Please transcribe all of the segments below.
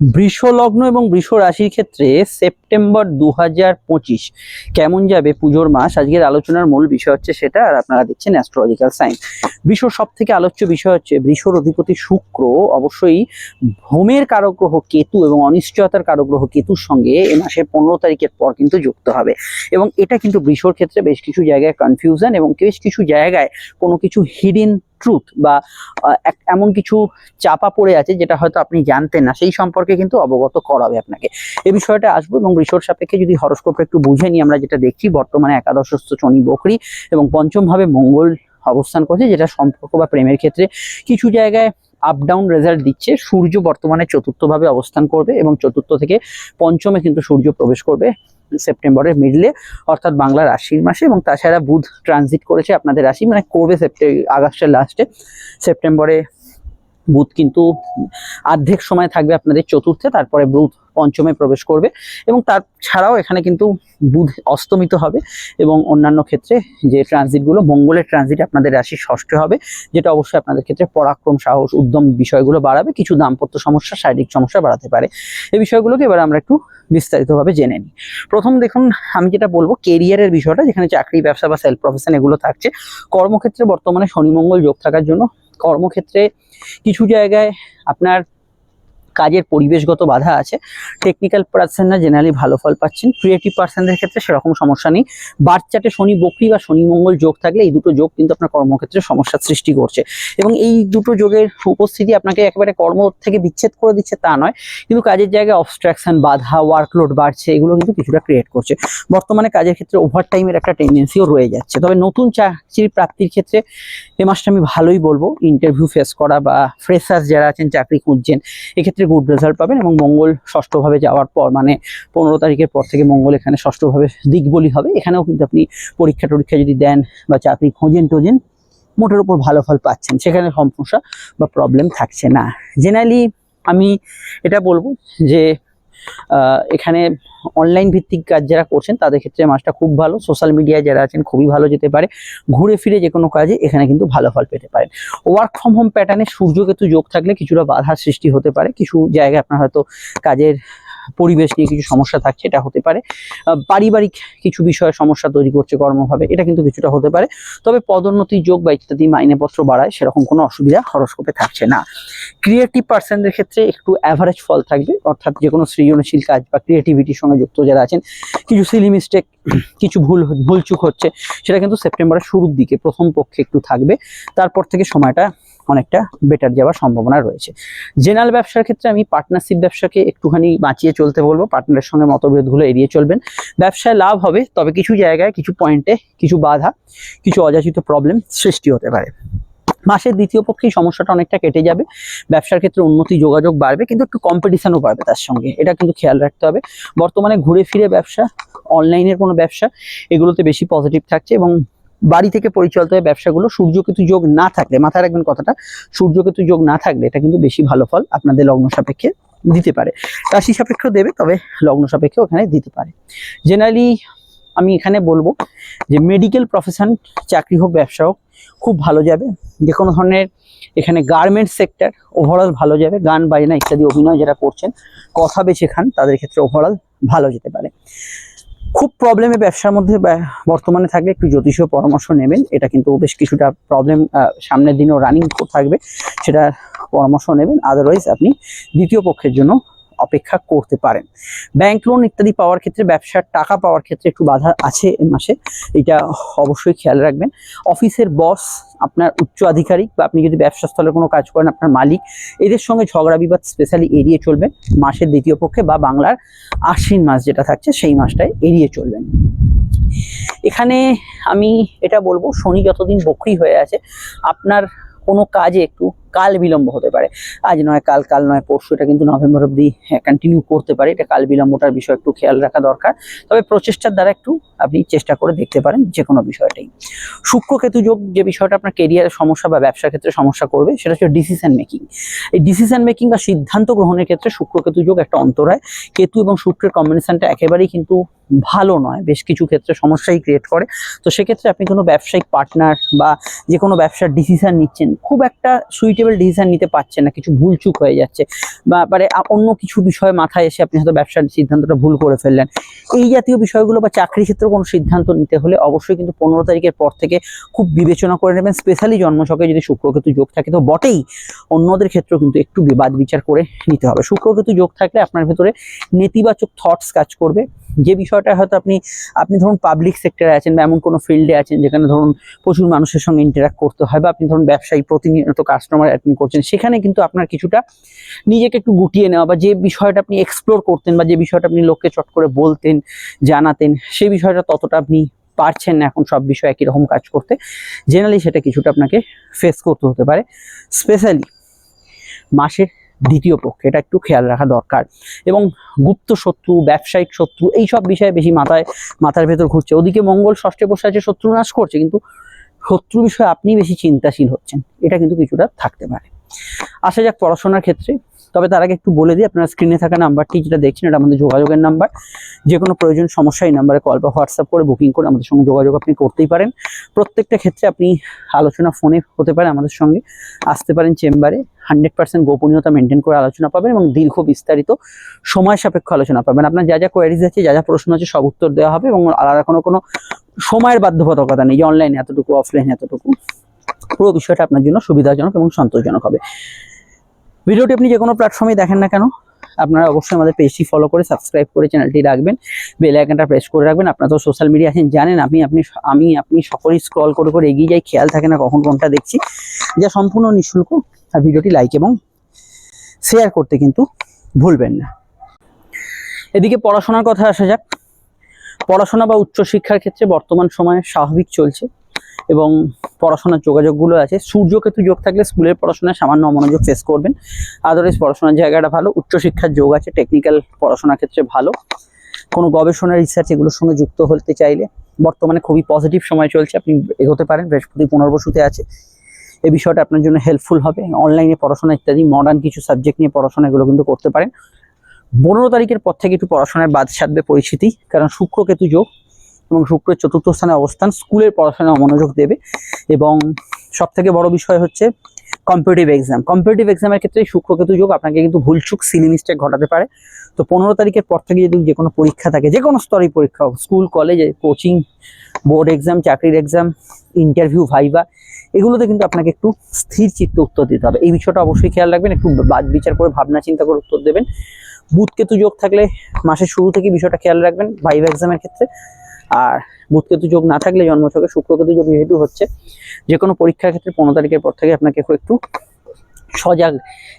বৃষ লগ্ন এবং বৃষ রাশির ক্ষেত্রে সেপ্টেম্বর দু হাজার পঁচিশ কেমন যাবে পুজোর মাস? আজকের আলোচনার মূল বিষয় হচ্ছে সেটা, আর আপনারা দেখছেন অ্যাস্ট্রোলজিক্যাল সাইন্স বৃষ সব থেকে আলোচ্য বিষয় হচ্ছে বৃষর অধিপতি শুক্র। অবশ্যই ভূমের কারক গ্রহ কেতু এবং অনিশ্চয়তার কারগ্রহ কেতুর সঙ্গে এ মাসের পনেরো তারিখের পর কিন্তু যুক্ত হবে। এবং এটা কিন্তু বৃষর ক্ষেত্রে বেশ কিছু জায়গায় কনফিউশন এবং বেশ কিছু জায়গায় কোনো কিছু হিডেন ট্রুথ বা এমন কিছু চাপা পড়ে আছে যেটা হয়তো আপনি জানতেন না, সেই সম্পর্কে কিন্তু অবগত করাবে আপনাকে। এই বিষয়টা আসব এবং রিসোর্স সাপেক্ষে যদি হরস্কোপটা একটু বুঝে নিই, আমরা যেটা দেখছি, বর্তমানে একাদশস্থ শনি বকরি এবং পঞ্চমভাবে মঙ্গল অবস্থান করছে, যেটা সম্পর্ক বা প্রেমের ক্ষেত্রে কিছু জায়গায় আপ ডাউন রেজাল্ট দিচ্ছে। সূর্য বর্তমানে চতুর্থভাবে অবস্থান করবে এবং চতুর্থ থেকে পঞ্চমে কিন্তু সূর্য প্রবেশ করবে সেপ্টেম্বরের মিডলে অর্থাৎ বাংলা রাশির মাসে এবং তাছাড়া বুধ ট্রানজিট করেছে আপনাদের রাশি মানে করবে সেপ্টে আগস্টের লাস্টে সেপ্টেম্বরে বুধ কিন্তু অর্ধেক সময় থাকবে আপনাদের চতুর্থে, তারপরে বুধ পঞ্চমে প্রবেশ করবে এবং তার ছাড়াও এখানে কিন্তু বুধ অস্তমিত হবে এবং অন্যান্য ক্ষেত্রে যে ট্রানজিটগুলো মঙ্গলের ট্রানজিট আপনাদের রাশি ষষ্ঠে হবে, যেটা অবশ্যই আপনাদের ক্ষেত্রে পরাক্রম, সাহস, উদ্যম বিষয়গুলো বাড়াবে, কিছু দাম্পত্য সমস্যা, শারীরিক সমস্যা বাড়াতে পারে। এই বিষয়গুলোকে এবার আমরা একটু বিস্তারিতভাবে জেনে নিই। প্রথম দেখুন, আমি যেটা বলব কেরিয়ারের বিষয়টা, যেখানে চাকরি, ব্যবসা বা সেলফ প্রফেশন এগুলো থাকছে। কর্মক্ষেত্রে বর্তমানে শনিমঙ্গল যোগ থাকার জন্য কর্মক্ষেত্রে কিছু জায়গায় আপনার কাজের পরিবেশগত বাধা আছে টেকনিক্যাল পার্সনরা জেনারেলি ভালো ফল পাচ্ছেন। ক্রিয়েটিভ পার্সনদের ক্ষেত্রে সেরকম সমস্যা নেই। বাচ্চাটে শনি, বকরি বা শনি মঙ্গল যোগ থাকলে এই দুটো যোগ কিন্তু আপনার কর্মক্ষেত্রে সমস্যার সৃষ্টি করছে। এবং এই দুটো যোগের উপস্থিতি আপনাকে একেবারে কর্ম থেকে বিচ্ছেদ করে দিচ্ছে তা নয়। কিন্তু কাজের জায়গায় অবস্ট্রাকশন বাধা ওয়ার্কলোড বাড়ছে, এগুলো কিন্তু কিছুটা ক্রিয়েট করছে। বর্তমানে কাজের ক্ষেত্রে ওভার টাইমের একটা টেন্ডেন্সিও রয়ে যাচ্ছে। তবে নতুন চাকরির প্রাপ্তির ক্ষেত্রে এ মাসটা আমি ভালোই বলব। ইন্টারভিউ ফেস করা বা ফ্রেশার্স যারা আছেন, চাকরি খুঁজছেন, এক্ষেত্রে গুড রেজাল্ট পাবেন এবং মঙ্গল ষষ্ঠভাবে যাওয়ার পর মানে পনেরো তারিখের পর থেকে মঙ্গল এখানে ষষ্ঠভাবে দিকবলি হবে। এখানেও কিন্তু আপনি পরীক্ষা টরীক্ষা যদি দেন বা চাকরি খোঁজেন টোজেন, মোটের উপর ভালো ফল পাচ্ছেন। সেখানে সমস্যা বা প্রবলেম থাকছে না। জেনারেলি আমি এটা বলব যে এখানে অনলাইন ভিত্তিক কাজ যারা করছেন, তাদের ক্ষেত্রে মাসটা খুব ভালো। সোশ্যাল মিডিয়ায় যারা আছেন, খুবই ভালো যেতে পারে। ঘুরে ফিরে যে কোনো কাজে এখানে কিন্তু ভালো ফল পেতে পারেন। ওয়ার্ক ফ্রম হোম প্যাটার্নে সূর্যকেতু যোগ থাকলে কিছুটা বাধার সৃষ্টি হতে পারে। কিছু জায়গায় আপনার হয়তো কাজের পরিবেশ নিয়ে কিছু সমস্যা থাকছে, এটা হতে পারে। পারিবারিক কিছু বিষয়ে সমস্যা তৈরি করছে কর্মভাবে, এটা কিন্তু কিছুটা হতে পারে। তবে পদোন্নতি যোগ বা ইত্যাদি মাইনেপত্র বাড়ায় সেরকম কোনো অসুবিধা হরস্কোপে থাকছে না। ক্রিয়েটিভ পার্সনদের ক্ষেত্রে একটু অ্যাভারেজ ফল থাকবে, অর্থাৎ যে কোনো সৃজনশীল কাজ বা ক্রিয়েটিভিটির সঙ্গে যুক্ত যারা আছেন, কিছু সিলি মিস্টেক কিছু ভুল, ভুলচুক হচ্ছে, সেটা কিন্তু সেপ্টেম্বরের শুরুর দিকে প্রথম পক্ষে একটু থাকবে। তারপর থেকে সময়টা অনেকটা বেটার যাওয়ার সম্ভাবনা রয়েছে। জেনারেল ব্যবসার ক্ষেত্রে আমি পার্টনারশিপ ব্যবসাকে একটুখানি বাঁচিয়ে চলতে বলব। পার্টনারের সঙ্গে মতভেদগুলো এড়িয়ে চলবেন। ব্যবসায় লাভ হবে, তবে কিছু জায়গায় কিছু পয়েন্টে কিছু বাধা, কিছু অযাচিত প্রবলেম সৃষ্টি হতে পারে। মাসের দ্বিতীয় পক্ষেই সমস্যাটা অনেকটা কেটে যাবে। ব্যবসার ক্ষেত্রে উন্নতি যোগাযোগ বাড়বে, কিন্তু একটু কম্পিটিশনও বাড়বে তার সঙ্গে। এটা কিন্তু খেয়াল রাখতে হবে। বর্তমানে ঘুরে ফিরে ব্যবসা অনলাইনের কোনো ব্যবসা, এগুলোতে বেশি পজিটিভ থাকছে এবং বাড়ি থেকে পরিচালিত হয় ব্যবসাগুলো সূর্যকেতু যোগ না থাকলে, মাথায় রাখবেন কথাটা, সূর্যকেতু যোগ না থাকলে এটা কিন্তু বেশি ভালো ফল আপনাদের লগ্ন সাপেক্ষে দিতে পারে। রাশি সাপেক্ষেও দেবে, তবে লগ্ন সাপেক্ষেও ওখানে দিতে পারে। জেনারেলি আমি এখানে বলব যে মেডিকেল প্রফেশন চাকরি হোক, ব্যবসা হোক, খুব ভালো যাবে। যে কোনো ধরনের এখানে গার্মেন্টস সেক্টর ওভারঅল ভালো যাবে। গান, বাজনা ইত্যাদি অভিনয় যারা করছেন, কথা বেছে খান, তাদের ক্ষেত্রে ওভারঅল ভালো যেতে পারে। খুব প্রবলেমে ব্যবসার মধ্যে বর্তমানে থাকলে একটু জ্যোতিষীয় পরামর্শ নেবেন, এটা কিন্তু বেশ কিছুটা প্রবলেম সামনের দিনও রানিং থাকবে সেটা পরামর্শ নেবেন আদারওয়াইজ আপনি দ্বিতীয় পক্ষের জন্য অপেক্ষা করতে পারেন। ব্যাংক লোন ইত্যাদি পাওয়ার ক্ষেত্রে, ব্যবসার টাকা পাওয়ার ক্ষেত্রে একটু বাধা আছে এ মাসে। এটা অবশ্যই খেয়াল রাখবেন। অফিসের বস আপনার উচ্চ আধিকারিক বা আপনি যদি ব্যবসা স্থলে কোনো কাজ করেন, আপনার মালিক, এদের সঙ্গে ঝগড়া বিবাদ স্পেশালি এড়িয়ে চলবেন মাসের দ্বিতীয় পক্ষে বা বাংলার আশ্বিন মাস যেটা থাকছে, সেই মাসটায় এড়িয়ে চলবেন। এখানে আমি এটা বলব, শনি যতদিন বক্রি হয়ে আছে, আপনার কোনো কাজে একটু কাল বিলম্ব হতে পারে। আজ নয়, কাল কাল নয়, পরশু, এটা কিন্তু নভেম্বর অবধি কন্টিনিউ করতে পারে। এটা কাল বিলম্বটার বিষয় একটু খেয়াল রাখা দরকার। তবে প্রচেষ্টার দ্বারা একটু আপনি চেষ্টা করে দেখতে পারেন যে কোনো বিষয়টাই। শুক্র কেতু যোগ যে বিষয়টা আপনার কেরিয়ারের সমস্যা বা ব্যবসার ক্ষেত্রে সমস্যা করবে, সেটা হচ্ছে ডিসিশন মেকিং এই ডিসিশন মেকিং বা সিদ্ধান্ত গ্রহণের ক্ষেত্রে শুক্র কেতু যোগ একটা অন্তরায়। কেতু এবং শুক্রের কম্বিনেশনটা একেবারেই কিন্তু ভালো নয়, বেশ কিছু ক্ষেত্রে সমস্যাই ক্রিয়েট করে। তো সেক্ষেত্রে আপনি কোনো ব্যবসায়িক পার্টনার বা যে কোনো ব্যবসার ডিসিশন নিচ্ছেন, খুব একটা সুইটেবল ডিসিশন নিতে পারছেন না, কিছু ভুলচুক হয়ে যাচ্ছে বা মানে অন্য কিছু বিষয় মাথায় এসে আপনি হয়তো ব্যবসার সিদ্ধান্তটা ভুল করে ফেললেন। এই জাতীয় বিষয়গুলো বা চাকরি ক্ষেত্রে কোনো সিদ্ধান্ত নিতে হলে অবশ্যই কিন্তু পনেরো তারিখের পর থেকে খুব বিবেচনা করে নেবেন। স্পেশালি জন্মছকে যদি শুক্রকেতু যোগ থাকে, তো বটেই অন্যদের ক্ষেত্রেও কিন্তু একটু বিবাদ বিচার করে নিতে হবে। শুক্রকেতু যোগ থাকলে আপনার ভেতরে নেতিবাচক থটস কাজ করবে। যে বিষয়টা হয়তো আপনি আপনি ধরুন পাবলিক সেক্টরে আছেন বা এমন কোনো ফিল্ডে আছেন যেখানে ধরুন প্রচুর মানুষের সঙ্গে ইন্টারাক্ট করতে হয় বা আপনি ধরুন ব্যবসায়ী, প্রতিনিয়ত কাস্টমার অ্যাটেন্ড করছেন, সেখানে কিন্তু আপনার কিছুটা নিজেকে একটু গুটিয়ে নেওয়া বা যে বিষয়টা আপনি এক্সপ্লোর করতেন বা যে বিষয়টা আপনি লোককে চট করে বলতেন, জানাতেন, সেই বিষয়টা ততটা আপনি পারছেন না এখন সব বিষয় একই রকম কাজ করতে। জেনারেলি সেটা কিছুটা আপনাকে ফেস করতে হতে পারে। স্পেশালি মাসের দ্বিতীয় পক্ষে, এটা একটু খেয়াল রাখা দরকার। এবং গুপ্ত শত্রু ব্যবসায়িক শত্রু এই সব বিষয়ে বেশি মাথায়, মাথার ভেতর ঘুরছে। ওদিকে মঙ্গল ষষ্ঠে বসে আছে, শত্রু নাশ করছে, কিন্তু শত্রু বিষয়ে আপনি বেশি চিন্তাশীল হচ্ছেন। এটা কিন্তু কিছুটা থাকতে পারে। আসা যাক পড়াশোনার ক্ষেত্রে। তবে তার আগে একটু বলে দিই, আপনারা স্ক্রিনে থাকা নাম্বারটি যেটা দেখছেন এটা আমাদের যোগাযোগের নাম্বার যে কোনো প্রয়োজন, সমস্যা এই নাম্বারে কল বা হোয়াটসঅ্যাপ করে বুকিং করে আমাদের সঙ্গে যোগাযোগ আপনি করতেই পারেন। প্রত্যেকটা ক্ষেত্রে আপনি আলোচনা ফোনে হতে পারে আমাদের সঙ্গে, আসতে পারেন চেম্বারে। হান্ড্রেড পার্সেন্ট গোপনীয়তা মেনটেন করে আলোচনা পাবেন এবং দীর্ঘ বিস্তারিত সময় সাপেক্ষ আলোচনা পাবেন। আপনার যা যা কোয়ারিজ আছে, যা যা প্রশ্ন আছে সব উত্তর দেওয়া হবে এবং আলাদা কোনো কোনো সময়ের বাধ্যবাধকতা নেই। যে অনলাইনে এতটুকু অফলাইন এতটুকু। পুরো বিষয়টা আপনার জন্য সুবিধাজনক এবং সন্তোষজনক হবে। ভিডিওটি আপনি যে কোনো প্ল্যাটফর্মে দেখেন না কেন, আপনারা অবশ্যই আমাদের পেজটি ফলো করে সাবস্ক্রাইব করে চ্যানেলটি রাখবেন। বেল আইকনটা প্রেস করে রাখবেন। আপনারা তো সোশ্যাল মিডিয়া আছেন, জানেন আমি আপনি আমি, আপনি সকলেই স্ক্রল করে করে এগিয়ে যাই, খেয়াল থাকে না কখন কোনটা দেখছি। যা সম্পূর্ণ নিঃশুল্ক আর ভিডিওটি লাইক এবং শেয়ার করতে কিন্তু ভুলবেন না। এদিকে পড়াশোনার কথা আসা যাক। পড়াশোনা বা উচ্চশিক্ষার ক্ষেত্রে বর্তমান সময়ে স্বাভাবিক চলছে। এবং পড়াশোনার যোগাযোগগুলো আছে। সূর্যকেতু যোগ থাকলে স্কুলের পড়াশোনায় সামান্য অমনোযোগ ফেস করবেন। আদারওয়াইজ পড়াশোনার জায়গাটা ভালো। উচ্চশিক্ষার যোগ আছে টেকনিক্যাল পড়াশোনার ক্ষেত্রে ভালো। কোনো গবেষণা রিসার্চ এগুলোর সঙ্গে যুক্ত হতে চাইলে বর্তমানে খুবই পজিটিভ সময় চলছে। আপনি এগোতে পারেন, বৃহস্পতি পুনর্বসুতে আছে। এই বিষয়টা আপনার জন্য হেল্পফুল হবে। অনলাইনে পড়াশোনা ইত্যাদি মডার্ন কিছু সাবজেক্ট নিয়ে পড়াশোনা এগুলো কিন্তু করতে পারেন। পনেরো তারিখের পর থেকে একটু পড়াশোনায় বাদ সাধবে পরিস্থিতি কারণ শুক্র কেতু যোগ এবং শুক্রের চতুর্থ স্থানে অবস্থান, স্কুলের পড়াশোনা মনোযোগ দেবে এবং সব থেকে বড় বিষয় হচ্ছে কম্পিটিটিভ এক্সাম কম্পিটিটিভ এক্সামের ক্ষেত্রে শুক্র কেতু যোগ আপনাকে কিন্তু ভুলচুক সিলি মিস্টেক ঘটাতে পারে। তো পনেরো তারিখের পর থেকে যদি যে কোনো পরীক্ষা থাকে যে কোনো স্তরেই পরীক্ষা হোক স্কুল কলেজে কোচিং বোর্ড এক্সাম চাকরির এক্সাম ইন্টারভিউ ভাইবা এগুলোতে কিন্তু আপনাকে একটু স্থির চিত্ত উত্তর দিতে হবে। এই বিষয়টা অবশ্যই খেয়াল রাখবেন, একটু বাদ বিচার করে ভাবনা চিন্তা করে উত্তর দেবেন। বুধ কেতু যোগ থাকলে মাসের শুরু থেকে বিষয়টা খেয়াল রাখবেন ভাইবা এক্সামের ক্ষেত্রে। আর বুধ কেতু যোগ না থাকলে জন্মছকে শুক্র কেতু যোগ যেহেতু হচ্ছে যে কোনো পরীক্ষার ক্ষেত্রে পনেরো তারিখের পর থেকে আপনাকে একটু সজাগ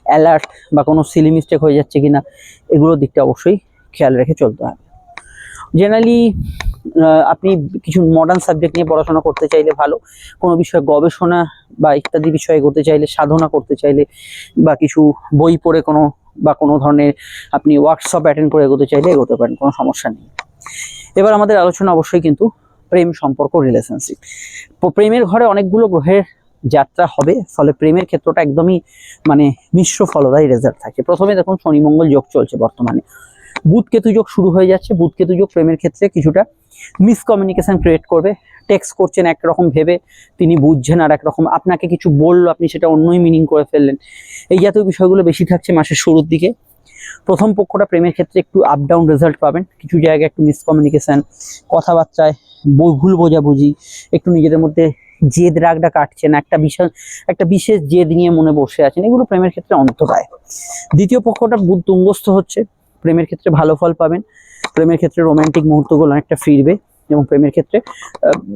অ্যালার্ট বা কোনো সিলি মিস্টেক হয়ে যাচ্ছে কিনা, এগুলোর দিকটা অবশ্যই খেয়াল রেখে চলতে হবে। জেনারেলি আপনি কিছু মডার্ন সাবজেক্ট নিয়ে পড়াশোনা করতে চাইলে ভালো, কোনো বিষয়ে গবেষণা বা ইত্যাদি বিষয়ে এগোতে চাইলে, সাধনা করতে চাইলে, বা কিছু বই পড়ে কোনো বা কোনো ধরনের আপনি ওয়ার্কশপ অ্যাটেন্ড করে এগোতে চাইলে এগোতে পারেন, কোনো সমস্যা নেই। এবার আমাদের আলোচনা অবশ্যই কিন্তু প্রেম সম্পর্ক রিলেশনশিপ প্রেমের ঘরে অনেকগুলো গ্রহের যাত্রা হবে, ফলে প্রেমের ক্ষেত্রটা একদমই মানে মিশ্র ফলদায়ী রেজাল্ট থাকে। প্রথমে দেখুন শনি মঙ্গল যোগ চলছে বর্তমানে। বুধ কেতু যোগ শুরু হয়ে যাচ্ছে। বুধ কেতু যোগ প্রেমের ক্ষেত্রে কিছুটা মিসকমিউনিকেশন ক্রিয়েট করবে। টেক্সট করছেন একরকম ভেবে, তিনি বুঝছেন আর একরকম আপনাকে কিছু বলল, আপনি সেটা অন্যই মিনিং করে ফেললেন। এই জাতীয় বিষয়গুলো বেশি থাকছে মাসের শুরুর দিকে। প্রথম পক্ষটা প্রেমের ক্ষেত্রে একটু আপ ডাউন রেজাল্ট পাবেন। কিছু জায়গায় একটু মিসকমিউনিকেশন কথাবার্তায় ভুল বোঝাবুঝি, একটু নিজেদের মধ্যে জেদ রাগটা কাটছে না, একটা বিশাল একটা বিশেষ জেদ নিয়ে মনে বসে আছেন, এগুলো প্রেমের ক্ষেত্রে অন্তরায়। দ্বিতীয় পক্ষটা বুধ তুঙ্গস্থ হচ্ছে, প্রেমের ক্ষেত্রে ভালো ফল পাবেন, প্রেমের ক্ষেত্রে রোম্যান্টিক মুহূর্তগুলো অনেকটা ফিরবে। এবং প্রেমের ক্ষেত্রে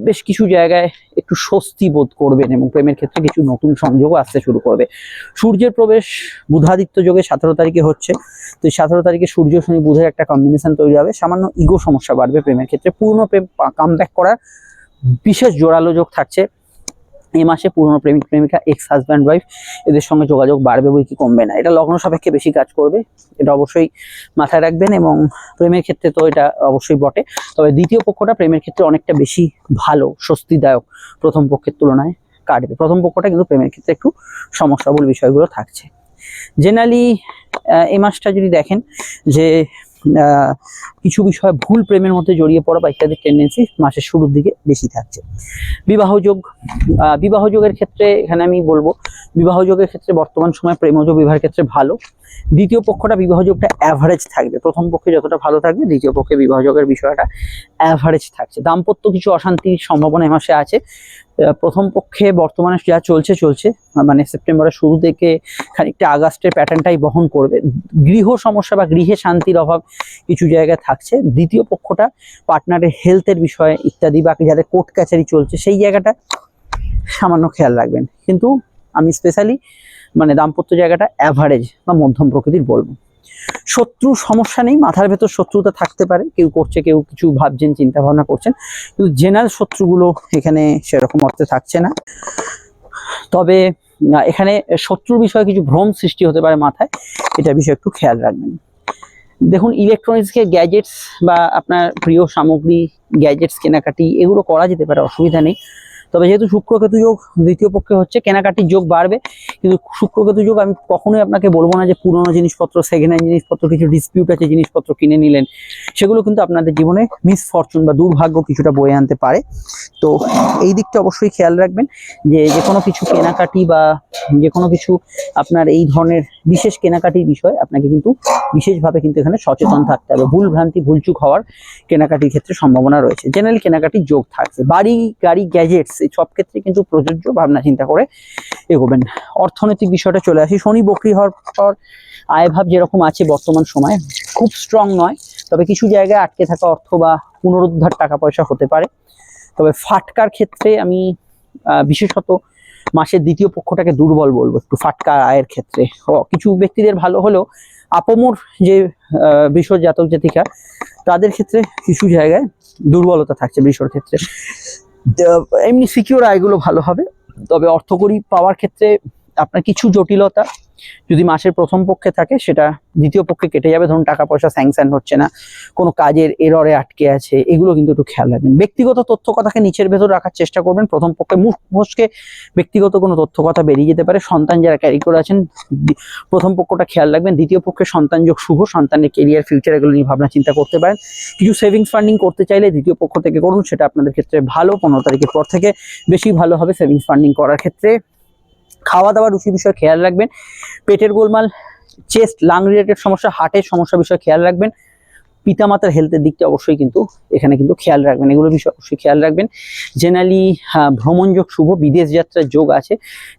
বেশ কিছু জায়গায় একটু স্বস্তি বোধ করবেন এবং প্রেমের ক্ষেত্রে কিছু নতুন সংযোগ আসতে শুরু করবে। সূর্যের প্রবেশ বুধাদিত্য যোগে সতেরো তারিখে হচ্ছে। তো সতেরো তারিখে সূর্য, শনি, বুধের একটা কম্বিনেশন তৈরি হবে। সামান্য ইগো সমস্যা বাড়বে প্রেমের ক্ষেত্রে। পূর্ণ প্রেম কামব্যাক করার বিশেষ জোরালো যোগ থাকছে। এই মাসে পুরনো প্রেমিক প্রেমিকা এক্স হাজব্যান্ড ওয়াইফ এদের সঙ্গে যোগাযোগ বাড়বে বই কি কমবে না। এটা লগ্ন সাপেক্ষে বেশি কাজ করবে, এটা অবশ্যই মাথায় রাখবেন এবং প্রেমের ক্ষেত্রে তো এটা অবশ্যই বটে। তবে দ্বিতীয় পক্ষটা প্রেমের ক্ষেত্রে অনেকটা বেশি ভালো, স্বস্তিদায়ক প্রথম পক্ষের তুলনায় কাটবে। প্রথম পক্ষটা কিন্তু প্রেমের ক্ষেত্রে একটু সমস্যাবল বিষয়গুলো থাকছে। জেনারেলি এই মাসটা যদি দেখেন যে বিষয় ভুল প্রেমের মধ্যে জড়িয়ে পড়া বা ইত্যাদি টেন্ডেন্সি মাসের শুরুর দিকে বেশি থাকছে। বিবাহযোগ বিবাহযোগের ক্ষেত্রে এখানে আমি বলব বিবাহযোগের ক্ষেত্রে বর্তমান সময় প্রেমজ বিবাহের ক্ষেত্রে ভালো। দ্বিতীয় পক্ষটা বিবাহযোগটা অ্যাভারেজ থাকবে। প্রথম পক্ষে যতটা ভালো থাকবে, দ্বিতীয় পক্ষে বিবাহযোগের বিষয়টা অ্যাভারেজ থাকছে। দাম্পত্য কিছু অশান্তির সম্ভাবনা এ মাসে আছে। প্রথম পক্ষে বর্তমানে যা চলছে চলছে। মানে সেপ্টেম্বরের শুরু থেকে খানিকটা আগস্টের প্যাটার্নটাই বহন করবে। গৃহ সমস্যা বা গৃহে শান্তির অভাব কিছু জায়গায় থাকছে দ্বিতীয় পক্ষটা পার্টনারের হেলথের বিষয়ে ইত্যাদি বা যাদের কোর্ট কাছারি চলছে, সেই জায়গাটা সামান্য খেয়াল রাখবেন। কিন্তু আমি স্পেশালি মানে দাম্পত্য জায়গাটা অ্যাভারেজ বা মধ্যম প্রকৃতির বলব। শত্রু সমস্যা নেই, মাথার ভেতর শত্রুতা থাকতে পারে, কেউ করছে, কেউ কিছু ভাবছেন চিন্তা ভাবনা করছেন, কিন্তু জেনারেল শত্রুগুলো এখানে সেরকম অর্থে থাকছে না। তবে এখানে শত্রুর বিষয়ে কিছু ভ্রম সৃষ্টি হতে পারে মাথায়, এটা বিষয়ে একটু খেয়াল রাখবেন। দেখুন ইলেকট্রনিক্সকে গ্যাজেটস বা আপনার প্রিয় সামগ্রী গ্যাজেটস কেনাকাটি, এগুলো করা যেতে পারে, অসুবিধা নেই। তবে যেহেতু শুক্রকেতু যোগ, দ্বিতীয় পক্ষে হচ্ছে কেনাকাটির যোগ বাড়বে, কিন্তু শুক্রকেতু যোগ আমি কখনোই আপনাকে বলব না যে পুরোনো জিনিসপত্র সেকেন্ড হ্যান্ড জিনিসপত্র, কিছু ডিসপিউট আছে, জিনিসপত্র কিনে নিলেন, সেগুলো কিন্তু আপনাদের জীবনে মিস ফরচুন বা দুর্ভাগ্য কিছুটা বয়ে আনতে পারে। তো এই দিকটা অবশ্যই খেয়াল রাখবেন যে যে কোনো কিছু কেনাকাটি বা যে কোনো কিছু আপনার এই ধরনের বিশেষ কেনাকাটির বিষয়, আপনাকে কিন্তু বিশেষভাবে কিন্তু এখানে সচেতন থাকতে হবে। ভুল ভ্রান্তি, ভুলচুক হওয়ার কেনাকাটির ক্ষেত্রে সম্ভাবনা রয়েছে। জেনারেলি কেনাকাটির যোগ থাকছে। বাড়ি, গাড়ি গ্যাজেটস এই সব ক্ষেত্রে কিন্তু প্রযোজ্য ভাবনা চিন্তা করে এগোবেন। অর্থনৈতিক বিষয়টা চলে আসি। শনি বকরি হওয়ার পর আয়ভাব যেরকম আছে বর্তমান সময়ে, খুব স্ট্রং নয়, তবে কিছু জায়গায় আটকে থাকা অর্থ বা পুনরুদ্ধার টাকা পয়সা হতে পারে। তবে ফাটকার ক্ষেত্রে আমি বিশেষত মাসের দ্বিতীয় পক্ষটাকে দুর্বল বলব একটু ফাটকা আয়ের ক্ষেত্রে। কিছু ব্যক্তিদের ভালো হলেও আপমোর যে বৃষর জাতক জাতিকা, তাদের ক্ষেত্রে কিছু জায়গায় দুর্বলতা থাকছে বৃষর ক্ষেত্রে। এমনি সিকিউর আয়গুলো ভালো হবে। তবে অর্থকরী পাওয়ার ক্ষেত্রে আপনার কিছু জটিলতা যদি মাসের প্রথম পক্ষে থাকে, সেটা দ্বিতীয় পক্ষে কেটে যাবে। ধরুন, টাকা পয়সা স্যাংশন হচ্ছে না, কোনো কাজের এররে আটকে আছে, এগুলো কিন্তু একটু খেয়াল রাখবেন। ব্যক্তিগত তথ্য কথাকে নিচের ভেতর রাখার চেষ্টা করবেন। প্রথম পক্ষে মুখ ফসকে ব্যক্তিগত কোনো তথ্য কথা বেরিয়ে যেতে পারে। সন্তান যারা ক্যারি করে আছেন প্রথম পক্ষটা খেয়াল রাখবেন। দ্বিতীয় পক্ষে সন্তান যোগ শুভ, সন্তানের কেরিয়ার ফিউচার এগুলো নিয়ে ভাবনা চিন্তা করতে পারেন। কিছু সেভিংস ফান্ডিং করতে চাইলে দ্বিতীয় পক্ষ থেকে করুন, সেটা আপনাদের ক্ষেত্রে ভালো। পনেরো তারিখের পর থেকে বেশি ভালো হবে সেভিংস ফান্ডিং করার ক্ষেত্রে। খাওয়া দাওয়া রুচি বিষয়ে খেয়াল রাখবেন। পেটের গোলমাল, চেস্ট লাং রিলেটেড সমস্যা হার্টের সমস্যা বিষয়ে খেয়াল রাখবেন। পিতামাতার হেলথের দিকটা অবশ্যই কিন্তু এখানে কিন্তু খেয়াল রাখবেন। এগুলো বিষয়ে অবশ্যই খেয়াল রাখবেন। জেনারেলি ভ্রমণ যোগ শুভ, বিদেশ যাত্রার যোগ আছে,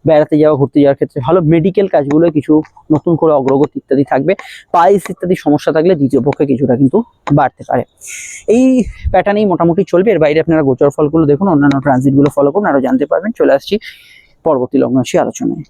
বেড়াতে যাওয়া, ঘুরতে যাওয়ার ক্ষেত্রে ভালো। মেডিকেল কাজগুলো কিছু নতুন করে অগ্রগতি ইত্যাদি থাকবে। পাইলস ইত্যাদি সমস্যা থাকলে দ্বিতীয় পক্ষে কিছুটা কিন্তু বাড়তে পারে। এই প্যাটার্নেই মোটামুটি চলবে। এর বাইরে আপনারা গোচর ফলগুলো দেখুন, অন্যান্য ট্রানজিটগুলো ফলো করুন আরও জানতে পারবেন। চলে আসছি পরবর্তী লগ্ন আলোচনায়।